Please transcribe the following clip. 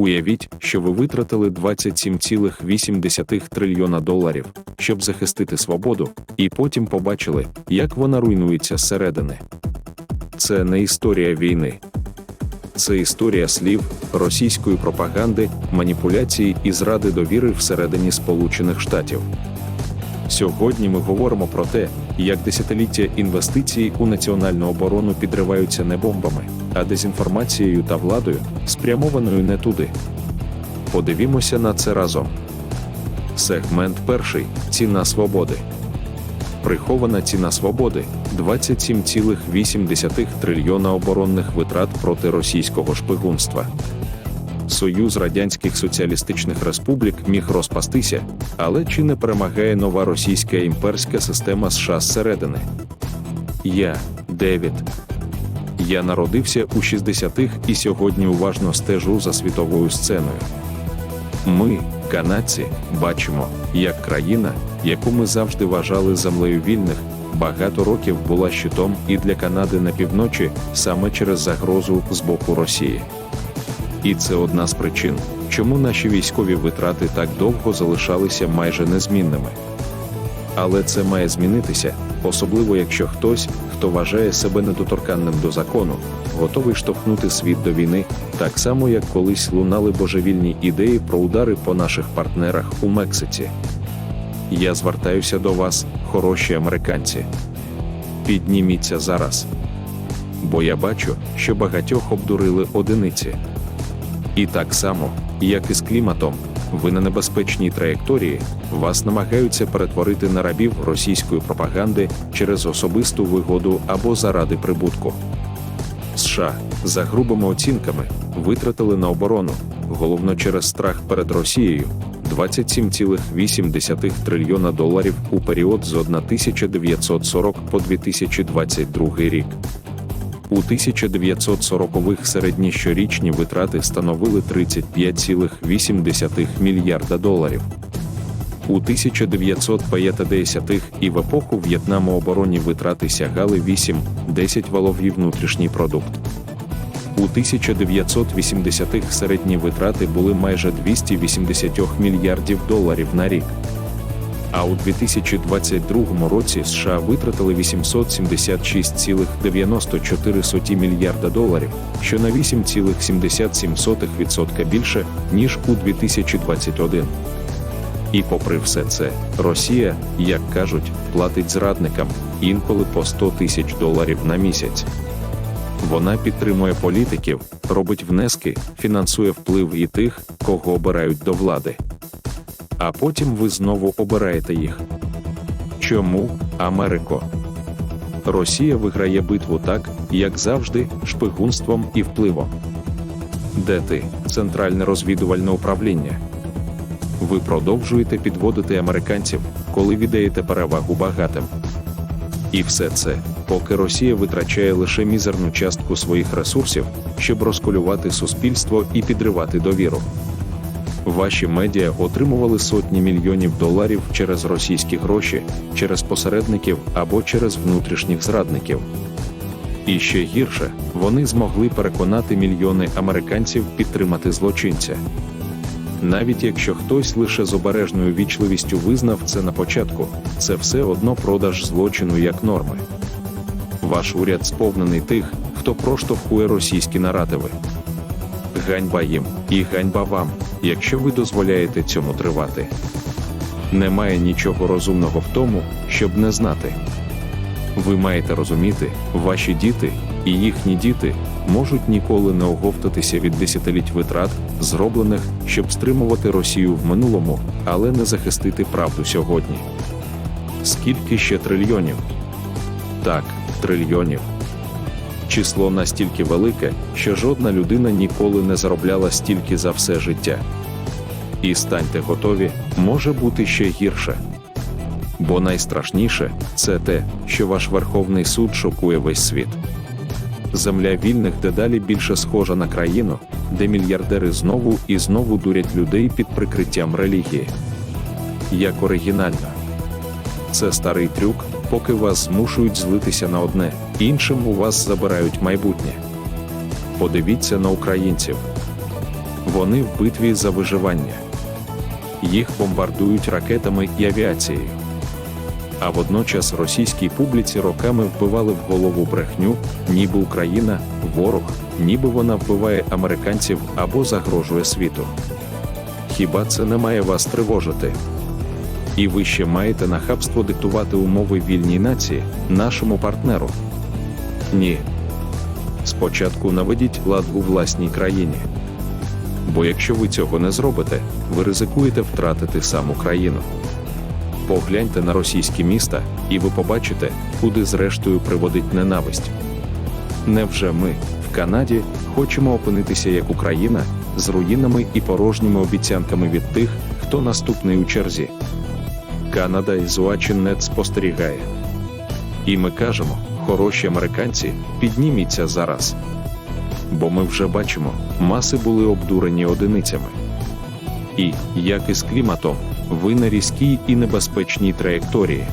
Уявіть, що ви витратили 27,8 трильйона доларів, щоб захистити свободу, і потім побачили, як вона руйнується зсередини. Це не історія війни. Це історія слів, російської пропаганди, маніпуляції і зради довіри всередині Сполучених Штатів. Сьогодні ми говоримо про те, як десятиліття інвестицій у національну оборону підриваються не бомбами, а дезінформацією та владою, спрямованою не туди. Подивімося на це разом. Сегмент перший ціна свободи. Прихована ціна свободи 27,8 трильйона оборонних витрат проти російського шпигунства. Союз Радянських Соціалістичних Республік міг розпастися, але чи не перемагає нова російська імперська система США зсередини? Я, Девід. Я народився у 60-х і сьогодні уважно стежу за світовою сценою. Ми, канадці, бачимо, як країна, яку ми завжди вважали землею вільних, багато років була щитом і для Канади на півночі саме через загрозу з боку Росії. І це одна з причин, чому наші військові витрати так довго залишалися майже незмінними. Але це має змінитися, особливо якщо хтось, хто вважає себе недоторканним до закону, готовий штовхнути світ до війни, так само як колись лунали божевільні ідеї про удари по наших партнерах у Мексиці. Я звертаюся до вас, хороші американці. Підніміться зараз. Бо я бачу, що багатьох обдурили одиниці. І так само, як і з кліматом, ви на небезпечній траєкторії, вас намагаються перетворити на рабів російської пропаганди через особисту вигоду або заради прибутку. США, за грубими оцінками, витратили на оборону, головно через страх перед Росією, 27,8 трильйона доларів у період з 1940 по 2022 рік. У 1940-х середні щорічні витрати становили 35,8 мільярда доларів. У 1950-х і в епоху В'єтнаму оборонні витрати сягали 8-10 валовів внутрішній продукт. У 1980-х середні витрати були майже 280 мільярдів доларів на рік. А у 2022 році США витратили 876,94 мільярда доларів, що на 8,77% більше, ніж у 2021. І попри все це, Росія, як кажуть, платить зрадникам інколи по 100 тисяч доларів на місяць. Вона підтримує політиків, робить внески, фінансує вплив і тих, кого обирають до влади а потім ви знову обираєте їх. Чому, Америко? Росія виграє битву так, як завжди, шпигунством і впливом. Де ти, Центральне розвідувальне управління? Ви продовжуєте підводити американців, коли віддаєте перевагу багатим. І все це, поки Росія витрачає лише мізерну частку своїх ресурсів, щоб розколювати суспільство і підривати довіру. Ваші медіа отримували сотні мільйонів доларів через російські гроші, через посередників або через внутрішніх зрадників. І ще гірше, вони змогли переконати мільйони американців підтримати злочинця. Навіть якщо хтось лише з обережною вічливістю визнав це на початку, це все одно продаж злочину як норми. Ваш уряд сповнений тих, хто проштовхує російські наративи. Ганьба їм і ганьба вам якщо ви дозволяєте цьому тривати. Немає нічого розумного в тому, щоб не знати. Ви маєте розуміти, ваші діти і їхні діти можуть ніколи не оговтатися від десятиліть витрат, зроблених, щоб стримувати Росію в минулому, але не захистити правду сьогодні. Скільки ще трильйонів? Так, трильйонів. Число настільки велике, що жодна людина ніколи не заробляла стільки за все життя. І станьте готові, може бути ще гірше. Бо найстрашніше це те, що ваш Верховний суд шокує весь світ. Земля вільних дедалі більше схожа на країну, де мільярдери знову і знову дурять людей під прикриттям релігії. Як оригінально. Це старий трюк, поки вас змушують злитися на одне, іншим у вас забирають майбутнє. Подивіться на українців. Вони в битві за виживання. Їх бомбардують ракетами і авіацією. А водночас російській публіці роками вбивали в голову брехню, ніби Україна ворог, ніби вона вбиває американців або загрожує світу. Хіба це не має вас тривожити? І ви ще маєте нахабство диктувати умови вільній нації, нашому партнеру? Ні. Спочатку наведіть лад у власній країні. Бо якщо ви цього не зробите, ви ризикуєте втратити саму країну. Погляньте на російські міста, і ви побачите, куди зрештою приводить ненависть. Невже ми, в Канаді, хочемо опинитися як Україна з руїнами і порожніми обіцянками від тих, хто наступний у черзі? Канада із Уачиннет спостерігає. І ми кажемо, хороші американці, підніміться зараз. Бо ми вже бачимо, маси були обдурені одиницями. І, як і з кліматом, ви на різкій і небезпечній траєкторії.